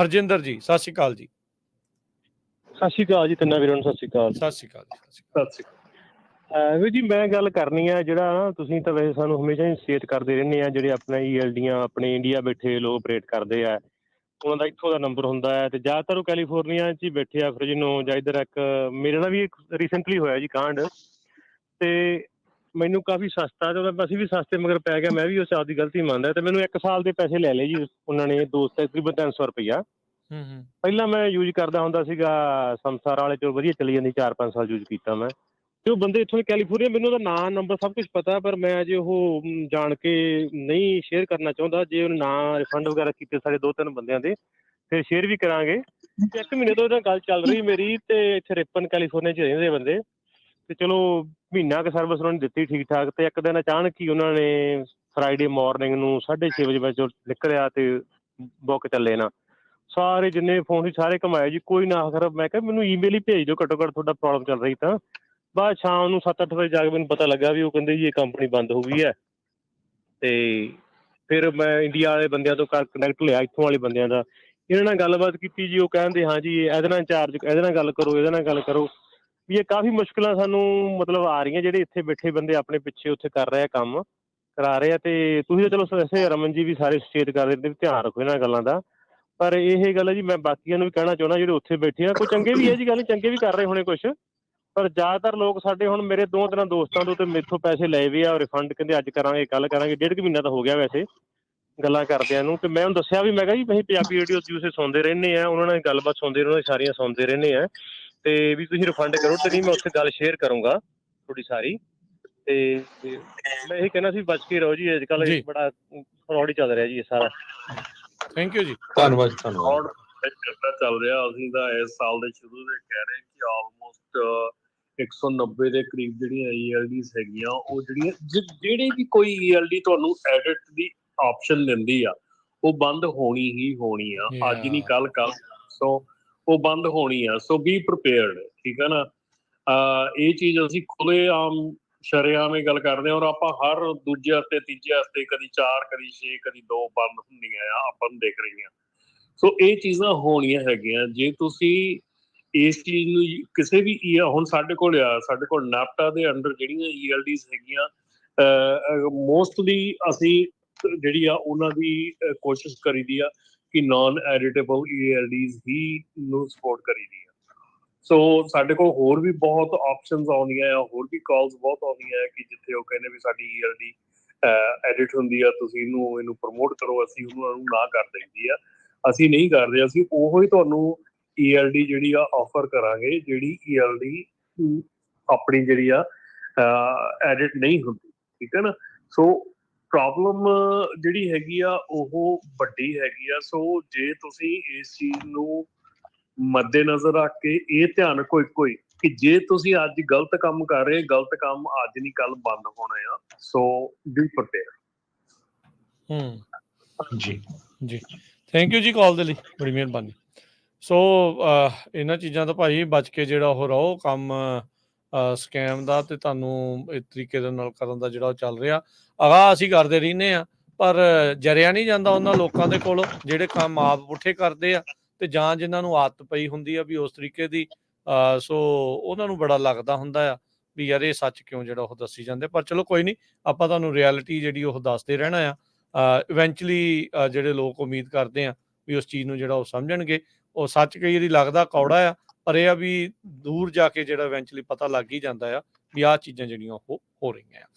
ਹਰਜਿੰਦਰ ਜੀ ਸਤਿ ਸ਼੍ਰੀ ਅਕਾਲ ਜੀ। ਸਤਿ ਸ਼੍ਰੀ ਅਕਾਲ ਜੀ ਤਿੰਨਾਂ ਵੀਰਾਂ ਨੂੰ ਸਤਿ ਸ਼੍ਰੀ ਅਕਾਲ ਸਤਿ ਸ਼੍ਰੀ ਅਕਾਲ ਜੀ ਸਤਿ ਸ਼੍ਰੀ ਸਤਿ ਸ਼੍ਰੀ ਅਕਾਲ। ਵੀਰ ਜੀ ਮੈਂ ਗੱਲ ਕਰਨੀ ਆ ਜਿਹੜਾ ਨਾ ਤੁਸੀਂ ਤਾਂ ਵੈਸੇ ਸਾਨੂੰ ਹਮੇਸ਼ਾ ਹੀ ਸੇਤ ਕਰਦੇ ਰਹਿੰਦੇ ਆ ਜਿਹੜੇ ਆਪਣਾ ਈਐਲਡੀਆਂ ਆਪਣੇ ਇੰਡੀਆ ਬੈਠੇ ਲੋਕ ਆਪਰੇਟ ਕਰਦੇ ਆ। ਉਹਨਾਂ ਦਾ ਇੱਥੋਂ ਦਾ ਨੰਬਰ ਹੁੰਦਾ ਹੈ ਤੇ ਜ਼ਿਆਦਾਤਰ ਉਹ ਕੈਲੀਫੋਰਨੀਆ 'ਚ ਹੀ ਬੈਠੇ ਆ ਫਰਜਨੋ ਜਾਂ ਇੱਧਰ ਇੱਕ ਮੇਰੇ ਨਾਲ ਵੀ ਇੱਕ ਰੀਸੈਂਟਲੀ ਹੋਇਆ ਜੀ ਕਾਂਡ। ਤੇ ਮੈਨੂੰ ਕਾਫੀ ਸਸਤਾ ਤੇ ਉਹਦਾ- ਅਸੀਂ ਵੀ ਸਸਤੇ ਮਗਰ ਪੈ ਗਿਆ ਮੈਂ ਵੀ ਉਸ ਆਪਦੀ ਗਲਤੀ ਮੰਨਦਾ ਤੇ ਮੈਨੂੰ 1 ਸਾਲ ਦੇ ਪੈਸੇ ਲੈ ਲਏ ਜੀ ਉਹਨਾਂ ਨੇ ਦੋਸਤ ਤਕਰੀਬਨ 300 ਰੁਪਈਆ। ਹੂੰ ਹੂੰ। ਪਹਿਲਾਂ ਮੈਂ ਯੂਜ਼ ਕਰਦਾ ਹੁੰਦਾ ਸੀਗਾ ਸੰਸਾਰ ਵਾਲੇ ਚੋਂ ਵਧੀਆ ਚੱਲੀ ਜਾਂਦੀ 4-5 ਸਾਲ ਯੂਜ਼ ਕੀਤਾ ਮੈਂ। ਤੇ ਉਹ ਬੰਦੇ ਇੱਥੋਂ ਦੇ ਕੈਲੀਫੋਰਨੀਆ ਮੈਨੂੰ ਉਹਦਾ ਨਾਂ ਨੰਬਰ ਸਭ ਕੁਝ ਪਤਾ ਪਰ ਮੈਂ ਅਜੇ ਉਹ ਜਾਣ ਕੇ ਨਹੀਂ ਸ਼ੇਅਰ ਕਰਨਾ ਚਾਹੁੰਦਾ ਜੇ ਉਹ ਨਾਂ ਰਿਫੰਡ ਵਗੈਰਾ ਕੀਤੇ ਸਾਡੇ ਦੋ ਤਿੰਨ ਬੰਦਿਆਂ ਦੇ ਫਿਰ ਸ਼ੇਅਰ ਵੀ ਕਰਾਂਗੇ। ਇੱਕ ਮਹੀਨੇ ਤੋਂ ਇਹਦਾ ਗੱਲ ਚੱਲ ਰਹੀ ਮੇਰੀ ਤੇ ਇੱਥੇ ਰਿਪਨ ਕੈਲੀਫੋਰਨੀਆ 'ਚ ਰਹਿੰਦੇ ਬੰਦੇ। ਤੇ ਚਲੋ ਮਹੀਨਾ ਕੁ ਸਰਵਿਸ ਉਹਨਾਂ ਨੇ ਦਿੱਤੀ ਠੀਕ ਠਾਕ ਤੇ ਇੱਕ ਦਿਨ ਅਚਾਨਕ ਹੀ ਉਹਨਾਂ ਨੇ ਫਰਾਈਡੇ ਮਾਰਨਿੰਗ ਨੂੰ 6:30 ਵਜੇ ਵਿੱਚ ਨਿਕਲਿਆ ਤੇ ਬੁੱਕ ਚੱਲੇ ਨਾ। ਸਾਰੇ ਜਿੰਨੇ ਫੋਨ ਸੀ, ਸਾਰੇ ਕਮਾਏ ਜੀ, ਕੋਈ ਨਾ ਆਖਰ, ਮੈਂ ਕਿਹਾ ਮੈਨੂੰ ਈਮੇਲ ਹੀ ਭੇਜ ਦਿਓ ਘੱਟੋ ਘੱਟ ਤੁਹਾਡਾ ਪ੍ਰੋਬਲਮ ਚੱਲ ਰਹੀ ਤਾਂ। ਬਾਅਦ ਸ਼ਾਮ ਨੂੰ 7-8 ਵਜੇ ਜਾ ਕੇ ਮੈਨੂੰ ਪਤਾ ਲੱਗਾ ਵੀ ਉਹ ਕਹਿੰਦੇ ਜੀ ਇਹ ਕੰਪਨੀ ਬੰਦ ਹੋ ਗਈ ਹੈ। ਤੇ ਫਿਰ ਮੈਂ ਇੰਡੀਆ ਵਾਲੇ ਬੰਦਿਆਂ ਤੋਂ ਕਨੈਕਟ ਲਿਆ, ਇੱਥੋਂ ਵਾਲੇ ਬੰਦਿਆਂ ਦਾ। ਇਹਨਾਂ ਨਾਲ ਗੱਲਬਾਤ ਕੀਤੀ ਜੀ, ਉਹ ਕਹਿੰਦੇ, ਹਾਂ ਜੀ, ਇਹਦੇ ਨਾਲ ਚਾਰਜ ਇਹਦੇ ਨਾਲ ਗੱਲ ਕਰੋ, ਇਹਦੇ ਨਾਲ ਗੱਲ ਕਰੋ। ਵੀ ਇਹ ਕਾਫੀ ਮੁਸ਼ਕਲਾਂ ਸਾਨੂੰ ਮਤਲਬ ਆ ਰਹੀਆਂ ਜਿਹੜੇ ਇੱਥੇ ਬੈਠੇ ਬੰਦੇ ਆਪਣੇ ਪਿੱਛੇ ਉੱਥੇ ਕਰ ਰਹੇ ਆ ਕੰਮ, ਕਰਾ ਰਹੇ ਆ ਤੇ ਤੁਸੀਂ ਤਾਂ ਚਲੋ ਵੈਸੇ ਰਮਨ ਜੀ ਵੀ ਸਾਰੇ ਸੁਚੇਤ ਕਰ ਦਿੰਦੇ ਵੀ ਧਿਆਨ ਰੱਖੋ ਇਹਨਾਂ ਗੱਲਾਂ ਦਾ, ਪਰ ਇਹ ਗੱਲ ਹੈ ਜੀ ਮੈਂ ਬਾਕੀਆਂ ਨੂੰ ਵੀ ਕਹਿਣਾ ਚਾਹੁੰਦਾ ਜਿਹੜੇ ਉੱਥੇ ਬੈਠੇ ਆ, ਕੋਈ ਚੰਗੇ ਵੀ ਹੈ ਜੀ ਗੱਲ, ਚੰਗੇ ਵੀ ਕਰ ਰਹੇ ਹੋਣੇ ਕੁਝ ਪਰ ਜ਼ਿਆਦਾਤਰ ਲੋਕ ਸਾਡੇ ਹੁਣ ਮੇਰੇ ਦੋ ਤਿੰਨ ਦੋਸਤਾਂ ਤੋਂ ਤੇ ਮੇਥੋਂ ਪੈਸੇ ਲਏ ਵੀ ਆ ਰਿਫੰਡ ਕਹਿੰਦੇ ਅੱਜ ਕਰਾਂਗੇ ਕੱਲ ਕਰਾਂਗੇ, ਡੇਢ ਕੁ ਮਹੀਨਾ ਤਾਂ ਹੋ ਗਿਆ ਵੈਸੇ, ਗੱਲਾਂ ਕਰਦਿਆਂ ਨੂੰ, ਤੇ ਮੈਂ ਉਹਨੂੰ ਦੱਸਿਆ ਵੀ ਮੈਂ ਕਿਹਾ ਜੀ ਅਸੀਂ ਪੰਜਾਬੀ ਰੇਡੀਓ ਦੀ ਉਸੇ ਸੁਣਦੇ ਰਹਿੰਦੇ ਆ, ਉਹਨਾਂ ਨਾਲ ਗੱਲਬਾਤ ਸੁਣਦੇ ਰਹਿੰਦੇ ਸਾਰੀਆਂ ਸੁਣਦੇ ਰਹਿੰਦੇ ਆ ਤੇ ਵੀ ਤੁਸੀਂ ਰਿਫੰਡ ਕਰੋ ਤੇ ਨਹੀਂ ਮੈਂ ਉੱਥੇ ਗੱਲ ਸ਼ੇਅਰ ਕਰੂੰਗਾ ਤੁਹਾਡੀ ਸਾਰੀ। ਤੇ ਮੈਂ ਇਹ ਕਹਿਣਾ ਸੀ ਬਚ ਕੇ ਰਹੋ ਜੀ ਅੱਜ ਕੱਲ ਜੀ। ਬੜਾ ਫਰਾਡ ਹੀ ਚੱਲ ਰਿਹਾ ਜੀ ਇਹ ਸਾਰਾ। ਥੈਂਕ ਯੂ ਜੀ। ਧੰਨਵਾਦ ਧੰਨਵਾਦ। ਚੱਲਦਾ ਚੱਲ ਰਿਹਾ ਅਸੀਂ ਤਾਂ ਇਸ ਸਾਲ ਦੇ ਸ਼ੁਰੂ ਦੇ ਕਹਿ ਰਹੇ ਕਿ ਆਲਮੋਸਟ 190 ਦੇ ਕਰੀਬ ਜਿਹੜੀਆਂ ELDs ਹੈਗੀਆਂ ਉਹ ਜਿਹੜੀਆਂ ਜਿ- ਜਿਹੜੇ ਵੀ ਕੋਈ ELD ਤੁਹਾਨੂੰ ਐਡਿਟ ਦੀ ਆਪਸ਼ਨ ਦਿੰਦੀ ਆ ਉਹ ਬੰਦ ਹੋਣੀ ਹੀ ਹੋਣੀ ਆ। ਅੱਜ ਨਹੀਂ ਕੱਲ ਕੱਲ ਸੋ ਉਹ ਬੰਦ ਹੋਣੀ ਆ ਸੋ ਬੀ ਪ੍ਰੀਪੇਅਰਡ ਠੀਕ ਹੈ ਨਾ? ਇਹ ਚੀਜ਼ ਅਸੀਂ ਖੁੱਲੇ ਆਮ ਸ਼ਰੇਆਮ ਇਹ ਗੱਲ ਕਰਦੇ ਹਾਂ ਔਰ ਆਪਾਂ ਹਰ ਦੂਜੇ ਹਫ਼ਤੇ ਤੀਜੇ ਹਫ਼ਤੇ ਕਦੀ 4 ਕਦੀ 6 ਕਦੀ 2 ਬੰਦ ਹੁੰਦੀਆਂ ਆ ਆਪਾਂ ਨੂੰ ਦੇਖ ਰਹੀਆਂ। ਸੋ ਇਹ ਚੀਜ਼ਾਂ ਹੋਣੀਆਂ ਹੈਗੀਆਂ ਜੇ ਤੁਸੀਂ ਇਸ ਚੀਜ਼ ਨੂੰ ਕਿਸੇ ਵੀ ਈ ਹੁਣ ਸਾਡੇ ਕੋਲ ਆ ਸਾਡੇ ਕੋਲ ਨਾਪਟਾ ਦੇ ਅੰਡਰ ਜਿਹੜੀਆਂ ਈਐਲਡੀਜ਼ ਹੈਗੀਆਂ ਮੋਸਟਲੀ ਅਸੀਂ ਜਿਹੜੀ ਆ ਉਹਨਾਂ ਦੀ ਅਹ, ਕੋਸ਼ਿਸ਼ ਕਰੀਦੀ ਆ ਕਿ ਨਾਨ ਐਡਿਟੇਬਲ ਈਐਲਡੀਜ਼ ਹੀ ਨੂੰ ਸਪੋਰਟ ਕਰੀਦੀ ਆ। ਸੋ ਸਾਡੇ ਕੋਲ ਹੋਰ ਵੀ ਬਹੁਤ ਆਪਸ਼ਨਸ ਆਉਂਦੀਆਂ ਆ, ਹੋਰ ਵੀ ਕਾਲਸ ਬਹੁਤ ਆਉਂਦੀਆਂ ਕਿ ਜਿੱਥੇ ਉਹ ਕਹਿੰਦੇ ਵੀ ਸਾਡੀ ਈਐਲਡੀ ਐਡਿਟ ਹੁੰਦੀ ਆ, ਤੁਸੀਂ ਇਹਨੂੰ ਇਹਨੂੰ ਪ੍ਰਮੋਟ ਕਰੋ, ਅਸੀਂ ਉਹਨਾਂ ਨੂੰ ਨਾ ਕਰ ਦਿੰਦੀ ਆ। ਅਸੀਂ ਨਹੀਂ ਕਰਦੇ, ਅਸੀਂ ਉਹੋ ਹੀ ਤੁਹਾਨੂੰ ELD ਜਿਹੜੀ ਆ ਆਫਰ ਕਰਾਂਗੇ, ਜਿਹੜੀ ELD ਆਪਣੀ ਜਿਹੜੀ ਆ ਐਡਿਟ ਨਹੀਂ ਹੁੰਦੀ, ਠੀਕ ਹੈ ਨਾ? ਸੋ ਪ੍ਰੋਬਲਮ ਜਿਹੜੀ ਹੈਗੀ ਆ ਉਹ ਵੱਡੀ ਹੈਗੀ ਆ। ਸੋ ਜੇ ਤੁਸੀਂ ਇਸ ਚੀਜ਼ ਨੂੰ ਮੱਦੇਨਜ਼ਰ ਰੱਖ ਕੇ ਇਹ ਧਿਆਨ ਇੱਕੋ ਹੀ ਕਿ ਜੇ ਤੁਸੀਂ ਅੱਜ ਗਲਤ ਕੰਮ ਕਰ ਰਹੇ ਗਲਤ ਕੰਮ ਅੱਜ ਨਹੀਂ ਕੱਲ ਬੰਦ ਹੋਣੇ ਆ। ਸੋ ਬੀ ਪ੍ਰਪੇਅਰ ਹੂੰ। ਜੀ ਜੀ। ਥੈਂਕ ਯੂ ਜੀ ਕਾਲ ਦੇ ਲਈ ਬੜੀ ਮਿਹਰਬਾਨੀ। ਸੋ ਇਹਨਾਂ ਚੀਜ਼ਾਂ ਤੋਂ ਭਾਈ ਬਚ ਕੇ ਜਿਹੜਾ ਉਹ ਰਹੋ ਕੰਮ ਸਕੈਮ ਦਾ ਤੇ ਤੁਹਾਨੂੰ ਇਸ ਤਰੀਕੇ ਦੇ ਨਾਲ ਕਰਨ ਦਾ ਜਿਹੜਾ ਉਹ ਚੱਲ ਰਿਹਾ। ਅਗਾ ਅਸੀਂ ਕਰਦੇ ਰਹਿੰਦੇ ਆ ਪਰ ਜਰਿਆ ਨਹੀਂ ਜਾਂਦਾ ਉਹਨਾਂ ਲੋਕਾਂ ਦੇ ਕੋਲ ਜਿਹੜੇ ਕੰਮ ਆਪ ਪੁੱਠੇ ਕਰਦੇ ਆ ਤੇ ਜਾਂ ਜਿਨ੍ਹਾਂ ਨੂੰ ਆਦਤ ਪਈ ਹੁੰਦੀ ਆ ਵੀ ਉਸ ਤਰੀਕੇ ਦੀ ਅਹ, ਸੋ ਉਹਨਾਂ ਨੂੰ ਬੜਾ ਲੱਗਦਾ ਹੁੰਦਾ ਆ ਵੀ ਯਾਰ ਇਹ ਸੱਚ ਕਿਉਂ ਜਿਹੜਾ ਉਹ ਦੱਸੀ ਜਾਂਦੇ। ਪਰ ਚਲੋ ਕੋਈ ਨਹੀਂ ਆਪਾਂ ਤੁਹਾਨੂੰ ਰਿਐਲਿਟੀ ਜਿਹੜੀ ਉਹ ਦੱਸਦੇ ਰਹਿਣਾ ਆ। ਇਵੈਂਚੁਅਲੀ ਜਿਹੜੇ ਲੋਕ ਉਮੀਦ ਕਰਦੇ ਆ ਵੀ ਉਸ ਚੀਜ਼ ਨੂੰ ਜਿਹੜਾ ਉਹ ਸਮਝਣਗੇ ਉਹ ਸੱਚ ਕਈ ਵਾਰੀ ਲੱਗਦਾ ਕੌੜਾ ਆ ਪਰ ਇਹ ਆ ਵੀ ਦੂਰ ਜਾ ਕੇ ਜਿਹੜਾ ਇਵੈਂਚੁਅਲੀ ਪਤਾ ਲੱਗ ਹੀ ਜਾਂਦਾ ਆ ਵੀ ਆਹ ਚੀਜ਼ਾਂ ਜਿਹੜੀਆਂ ਉਹ ਹੋ ਰਹੀਆਂ ਆ।